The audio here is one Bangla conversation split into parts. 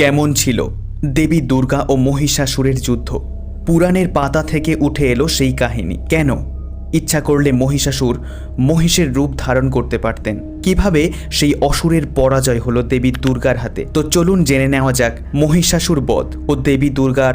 কেমন ছিল? দেবী দুর্গা ও মহিষাসুরের যুদ্ধ। পুরাণের পাতা থেকে উঠে এলো সেই কাহিনী। কেন? ইচ্ছা করলে মহিষাসুর মহিষের রূপ ধারণ করতে পারতেন। কীভাবে? সেই অসুরের পরাজয় হলো দেবী দুর্গার হাতে। তো চলুন জেনে নেওয়া যাক মহিষাসুর বধ ও দেবী দুর্গার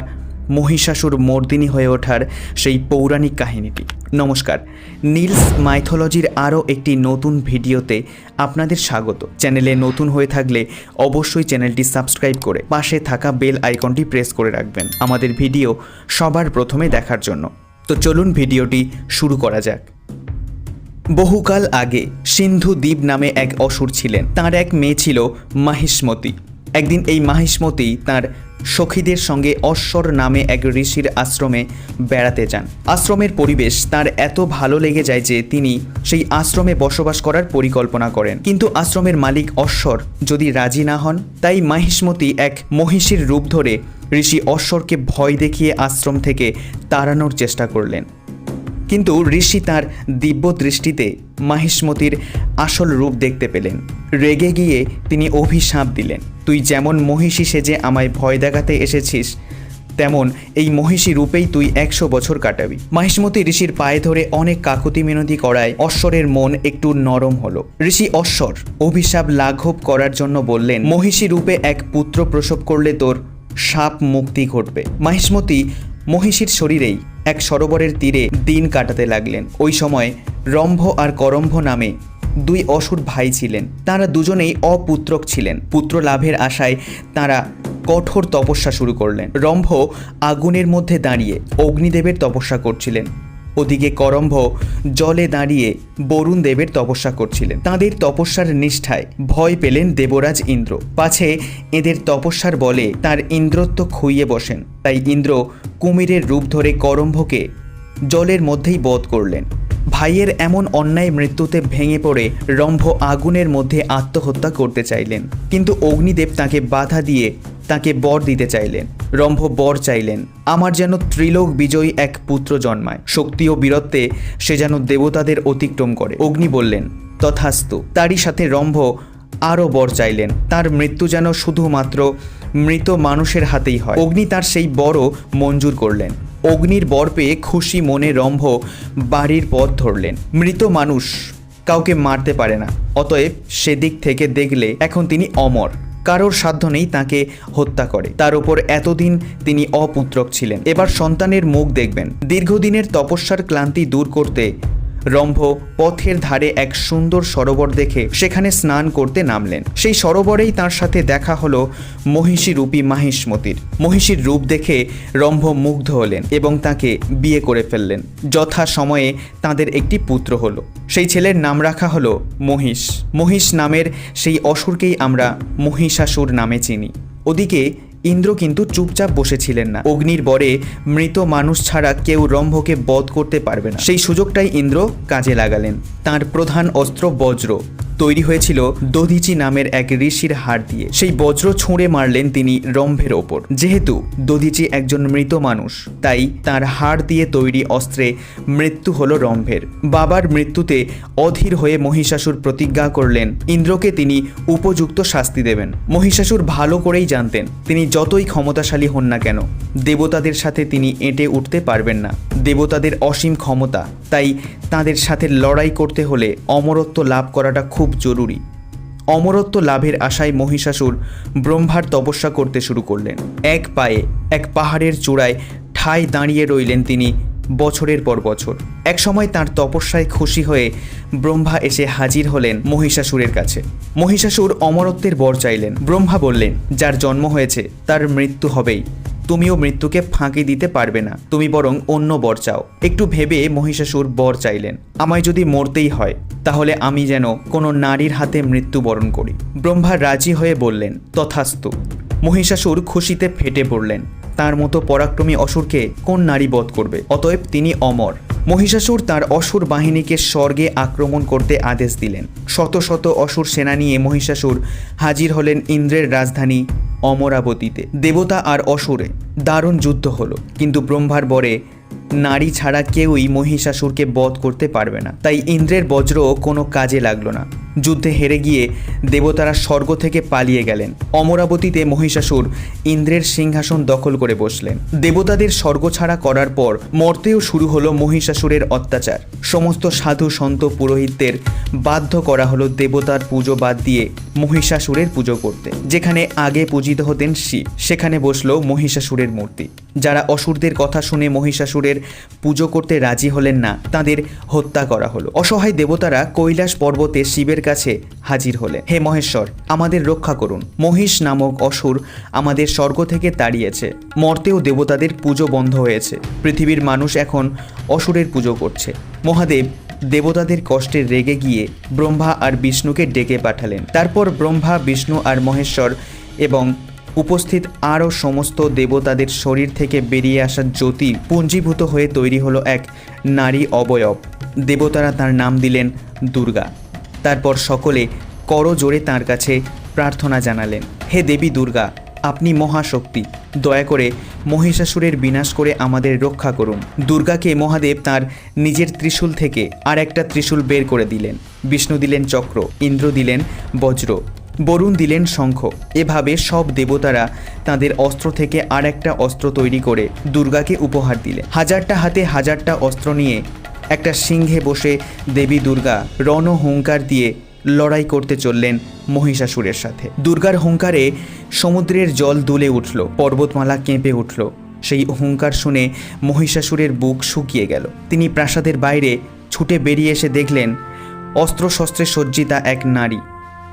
মহিষাসুর মর্দিনী হয়ে ওঠার সেই পৌরাণিক কাহিনীটি। নমস্কার, নীলস মাইথোলজির আরও একটি নতুন ভিডিওতে আপনাদের স্বাগত। চ্যানেলে নতুন হয়ে থাকলে অবশ্যই চ্যানেলটি সাবস্ক্রাইব করে পাশে থাকা বেল আইকনটি প্রেস করে রাখবেন আমাদের ভিডিও সবার প্রথমে দেখার জন্য। তো চলুন ভিডিওটি শুরু করা যাক। বহুকাল আগে সিন্ধু দ্বীপ নামে এক অসুর ছিলেন। তার এক মেয়ে ছিল মাহিষ্মতি। একদিন এই মাহিষ্মতি তার সখীদের সঙ্গে অশ্বর নামে এক ঋষির আশ্রমে বেড়াতে যান। আশ্রমের পরিবেশ তার এত ভালো লেগে যায় যে তিনি সেই আশ্রমে বসবাস করার পরিকল্পনা করেন। কিন্তু আশ্রমের মালিক অশ্বর যদি রাজি না হন, তাই মাহিষ্মতি এক মহিষীর রূপ ধরে ঋষি অশ্বরকে ভয় দেখিয়ে আশ্রম থেকে তাড়ানোর চেষ্টা করলেন। কিন্তু ঋষি তার দিব্য দৃষ্টিতে মাহিষ্মতির আসল রূপ দেখতে পেলেন। রেগে গিয়ে তিনি অভিশাপ দিলেন, তুই যেমন মহিষী সেজে আমায় ভয় দেখাতে এসেছিস, তেমন এই মহিষী রূপেই তুই একশো বছর কাটাবি। মাহিষ্মতি ঋষির পায়ে ধরে অনেক কাকুতি মিনতি করায় অশ্বরের মন একটু নরম হলো। ঋষি অশ্বর অভিশাপ লাঘব করার জন্য বললেন, মহিষী রূপে এক পুত্র প্রসব করলে তোর সাপ মুক্তি ঘটবে। মাহিষ্মতি মহিষীর শরীরেই এক সরোবরের তীরে দিন কাটাতে লাগলেন। ওই সময় রম্ভ আর করম্ভ নামে দুই অসুর ভাই ছিলেন। তারা দুজনেই অপুত্রক ছিলেন। পুত্র লাভের আশায় তারা কঠোর তপস্যা শুরু করলেন। রম্ভ আগুনের মধ্যে দাঁড়িয়ে অগ্নিদেবের তপস্যা করছিলেন। ওদিকে করম্ভ জলে দাঁড়িয়ে বরুণ দেবের তপস্যা করছিলেন। তাদের তপস্যার নিষ্ঠায় ভয় পেলেন দেবরাজ ইন্দ্র। পাছে এদের তপস্যার বলে তার ইন্দ্রত্ব খুইয়ে বসেন। তাই ইন্দ্র কুমিরের রূপ ধরে করম্ভকে জলের মধ্যেই বধ করলেন। ভাইয়ের এমন অন্যায় মৃত্যুতে ভেঙে পড়ে রম্ভ আগুনের মধ্যে আত্মহত্যা করতে চাইলেন। কিন্তু অগ্নিদেব তাকে বাধা দিয়ে তাকে বর দিতে চাইলেন। রম্ভ বর চাইলেন, আমার যেন ত্রিলোক বিজয়ী এক পুত্র জন্মায়। শক্তি ও বীরত্বে সে যেন দেবতাদের অতিক্রম করে। অগ্নি বললেন, তথাস্তু। তারই সাথে রম্ভ আরও বর চাইলেন, তার মৃত্যু যেন শুধুমাত্র মৃত মানুষের হাতেই হয়। অগ্নি তার সেই বরও মঞ্জুর করলেন। অগ্নির বর পেয়ে খুশি মনে রম্ভ বাড়ির পথ ধরলেন। মৃত মানুষ কাউকে মারতে পারে না। অতএব সেদিক থেকে দেখলে এখন তিনি অমর। কারোর সাধ্য নেই তাকে হত্যা করে। তার উপর এতদিন তিনি অপুত্রক ছিলেন। এবার সন্তানের মুখ দেখবেন। দীর্ঘদিনের তপস্যার ক্লান্তি দূর করতে রম্ভ পথের ধারে এক সুন্দর সরোবর দেখে সেখানে স্নান করতে নামলেন। সেই সরোবরেই তার সাথে দেখা হলো মহিষী রূপী মাহিষ্মতির। মহিষীর রূপ দেখে রম্ভ মুগ্ধ হলেন এবং তাকে বিয়ে করে ফেললেন। যথা সময়ে তাদের একটি পুত্র হলো। সেই ছেলের নাম রাখা হলো মহিষ। মহিষ নামের সেই অসুরকেই আমরা মহিষাসুর নামে চিনি। ওদিকে ইন্দ্র কিন্তু চুপচাপ বসেছিলেন না। অগ্নির বরে মৃত মানুষ ছাড়া কেউ রম্ভকে বধ করতে পারবে না। সেই সুযোগটাই ইন্দ্র কাজে লাগালেন। তার প্রধান অস্ত্র বজ্র। তৈরি হয়েছিল দধিচি নামের এক ঋষির হাড় দিয়ে। সেই বজ্র ছুঁড়ে মারলেন তিনি রম্ভের ওপর। যেহেতু দধিচি একজন মৃত মানুষ, তাই তার হাড় দিয়ে তৈরি অস্ত্রে মৃত্যু হল রম্ভের। বাবার মৃত্যুতে অধীর হয়ে মহিষাসুর প্রতিজ্ঞা করলেন, ইন্দ্রকে তিনি উপযুক্ত শাস্তি দেবেন। মহিষাসুর ভালো করেই জানতেন, তিনি যতই ক্ষমতাশালী হন না কেন, দেবতাদের সাথে তিনি এঁটে উঠতে পারবেন না। দেবতাদের অসীম ক্ষমতা, তাই তাদের সাথে লড়াই করতে হলে অমরত্ব লাভ করাটা খুব জরুরি। অমরত্ব লাভের আশায় মহিষাসুর ব্রহ্মার তপস্যা করতে শুরু করলেন। এক পায়ে, এক পাহাড়ের চূড়ায় ঠায় দাঁড়িয়ে রইলেন তিনি বছরের পর বছর। একসময় তার তপস্যায় খুশি হয়ে ব্রহ্মা এসে হাজির হলেন মহিষাসুরের কাছে। মহিষাসুর অমরত্বের বর চাইলেন। ব্রহ্মা বললেন, যার জন্ম হয়েছে, তার মৃত্যু হবেই। তুমিও মৃত্যুকে ফাঁকি দিতে পারবে না। তুমি বরং অন্য বর চাও। একটু ভেবে মহিষাসুর বর চাইলেন, আমায় যদি মরতেই হয়, তাহলে আমি যেন কোনো নারীর হাতে মৃত্যুবরণ করি। ব্রহ্মা রাজি হয়ে বললেন, তথাস্তু। মহিষাসুর খুশিতে ফেটে পড়লেন। তার মতো পরাক্রমী অসুরকে কোন নারী বধ করবে? অতএব তিনি অমর। মহিষাসুর তার অসুর বাহিনীকে স্বর্গে আক্রমণ করতে আদেশ দিলেন। শত শত অসুর সেনা নিয়ে মহিষাসুর হাজির হলেন ইন্দ্রের রাজধানী অমরাবতীতে। দেবতা আর অসুরে দারুণ যুদ্ধ হলো, কিন্তু ব্রহ্মার বরে নারী ছাড়া কেউই মহিষাসুরকে বধ করতে পারবে না। তাই ইন্দ্রের বজ্র কোনো কাজে লাগল না। যুদ্ধে হেরে গিয়ে দেবতারা স্বর্গ থেকে পালিয়ে গেলেন। অমরাবতীতে মহিষাসুর ইন্দ্রের সিংহাসন দখল করে বসলেন। দেবতাদের স্বর্গ ছাড়া করার পর মর্তেও শুরু হলো মহিষাসুরের অত্যাচার। সমস্ত সাধু সন্ত পুরোহিতদের বাধ্য করা হলো দেবতার পুজো বাদ দিয়ে মহিষাসুরের পুজো করতে। যেখানে আগে পূজিত হতেন শিব, সেখানে বসল মহিষাসুরের মূর্তি। যারা অসুরদের কথা শুনে মহিষাসুরের পুজো করতে রাজি হলেন না, তাদের হত্যা করা হলো। অসহায় দেবতারা কৈলাস পর্বতে শিবের কাছে হাজির হলেন। হে মহেশ্বর, আমাদের রক্ষা করুন। মহিষ নামক অসুর আমাদের স্বর্গ থেকে তাড়িয়েছে। মর্তেও দেবতাদের পুজো বন্ধ হয়েছে। পৃথিবীর মানুষ এখন অসুরের পুজো করছে। মহাদেব দেবতাদের কষ্টে রেগে গিয়ে ব্রহ্মা আর বিষ্ণুকে ডেকে পাঠালেন। তারপর ব্রহ্মা, বিষ্ণু আর মহেশ্বর এবং উপস্থিত আরও সমস্ত দেবতাদের শরীর থেকে বেরিয়ে আসা জ্যোতি পুঞ্জীভূত হয়ে তৈরি হলো এক নারী অবয়ব। দেবতারা তার নাম দিলেন দুর্গা। তারপর সকলে করজোড়ে তার কাছে প্রার্থনা জানালেন, হে দেবী দুর্গা, আপনি মহাশক্তি, দয়া করে মহিষাসুরের বিনাশ করে আমাদের রক্ষা করুন। দুর্গাকে মহাদেব তার নিজের ত্রিশূল থেকে আর একটা ত্রিশূল বের করে দিলেন। বিষ্ণু দিলেন চক্র, ইন্দ্র দিলেন বজ্র, বরুণ দিলেন শঙ্খ। এভাবে সব দেবতারা তাদের অস্ত্র থেকে আর একটা অস্ত্র তৈরি করে দুর্গাকে উপহার দিলেন। হাজারটা হাতে হাজারটা অস্ত্র নিয়ে একটা সিংহে বসে দেবী দুর্গা রণ হুঙ্কার দিয়ে লড়াই করতে চললেন মহিষাসুরের সাথে। দুর্গার হুঙ্কারে সমুদ্রের জল দুলে উঠল, পর্বতমালা কেঁপে উঠল। সেই হুঙ্কার শুনে মহিষাসুরের বুক শুকিয়ে গেল। তিনি প্রাসাদের বাইরে ছুটে বেরিয়ে এসে দেখলেন, অস্ত্রশস্ত্রে সজ্জিতা এক নারী।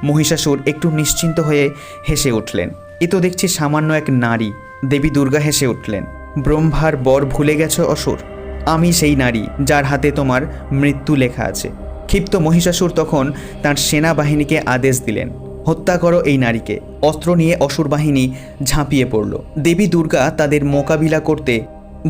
মহিষাসুর একটু নিশ্চিন্ত হয়ে হেসে উঠলেন, এ তো দেখছি সামান্য এক নারী। দেবী দুর্গা হেসে উঠলেন, ব্রহ্মার বর ভুলে গেছ অসুর? আমি সেই নারী যার হাতে তোমার মৃত্যু লেখা আছে। ক্ষিপ্ত মহিষাসুর তখন তার সেনাবাহিনীকে আদেশ দিলেন, হত্যা করো এই নারীকে। অস্ত্র নিয়ে অসুর বাহিনী ঝাঁপিয়ে পড়ল। দেবী দুর্গা তাদের মোকাবিলা করতে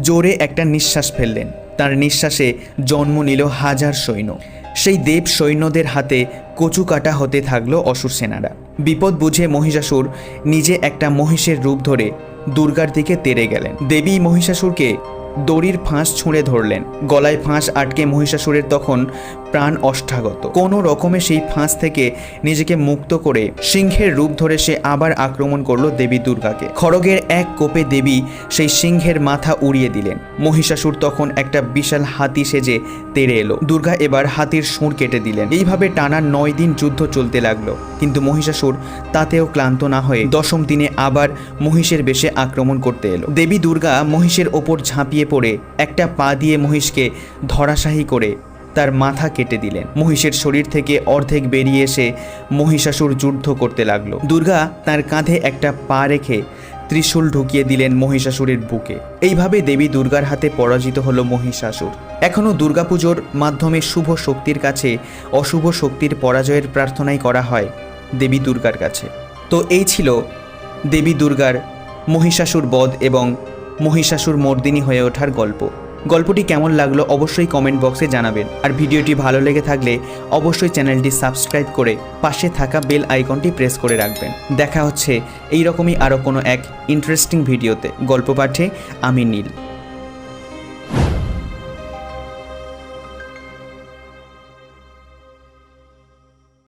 জোরে একটা নিঃশ্বাস ফেললেন। তার নিঃশ্বাসে জন্ম নিল হাজার সৈন্য। সেই দেব সৈন্যদের হাতে কচু কাটা হতে থাকল অসুর সেনারা। বিপদ বুঝে মহিষাসুর নিজে একটা মহিষের রূপ ধরে দুর্গার দিকে তেড়ে গেলেন। দেবী মহিষাসুরকে দড়ির ফাঁস ছুঁড়ে ধরলেন। গলায় ফাঁস আটকে মহিষাসুরের তখন প্রাণ অষ্টাগত। কোনো রকমে সেই ফাঁস থেকে নিজেকে মুক্ত করে সিংহের রূপ ধরে সে আবার আক্রমণ করল দেবী দুর্গাকে। খড়গের এক কোপে দেবী সেই সিংহের মাথা উড়িয়ে দিলেন। মহিষাসুর তখন একটা বিশাল হাতি সেজে তেড়ে এলো। দুর্গা এবার হাতির সুর কেটে দিলেন। এইভাবে টানা নয় দিন যুদ্ধ চলতে লাগল। কিন্তু মহিষাসুর তাতেও ক্লান্ত না হয়ে দশম দিনে আবার মহিষের বেশে আক্রমণ করতে এলো। দেবী দুর্গা মহিষের ওপর ঝাঁপিয়ে পড়ে একটা পা দিয়ে মহিষকে ধরাশাহী করে তার মাথা কেটে দিলেন। মহিষের শরীর থেকে অর্ধেক বেরিয়ে এসে মহিষাসুর যুদ্ধ করতে লাগল। দুর্গা তার কাঁধে একটা পা রেখে ত্রিশূল ঢুকিয়ে দিলেন মহিষাসুরের বুকে। এইভাবে দেবী দুর্গার হাতে পরাজিত হল মহিষাসুর। এখনও দুর্গাপুজোর মাধ্যমে শুভ শক্তির কাছে অশুভ শক্তির পরাজয়ের প্রার্থনাই করা হয় দেবী দুর্গার কাছে। তো এই ছিল দেবী দুর্গার মহিষাসুর বধ এবং মহিষাসুর মর্দিনী হয়ে ওঠার গল্প। গল্পটি কেমন লাগল অবশ্যই কমেন্ট বক্সে জানাবেন। আর ভিডিওটি ভালো লেগে থাকলে অবশ্যই চ্যানেলটি সাবস্ক্রাইব করে পাশে থাকা বেল আইকনটি প্রেস করে রাখবেন। দেখা হচ্ছে এই রকমই আরও কোনো এক ইন্টারেস্টিং ভিডিওতে গল্প পাঠে আমি নীল।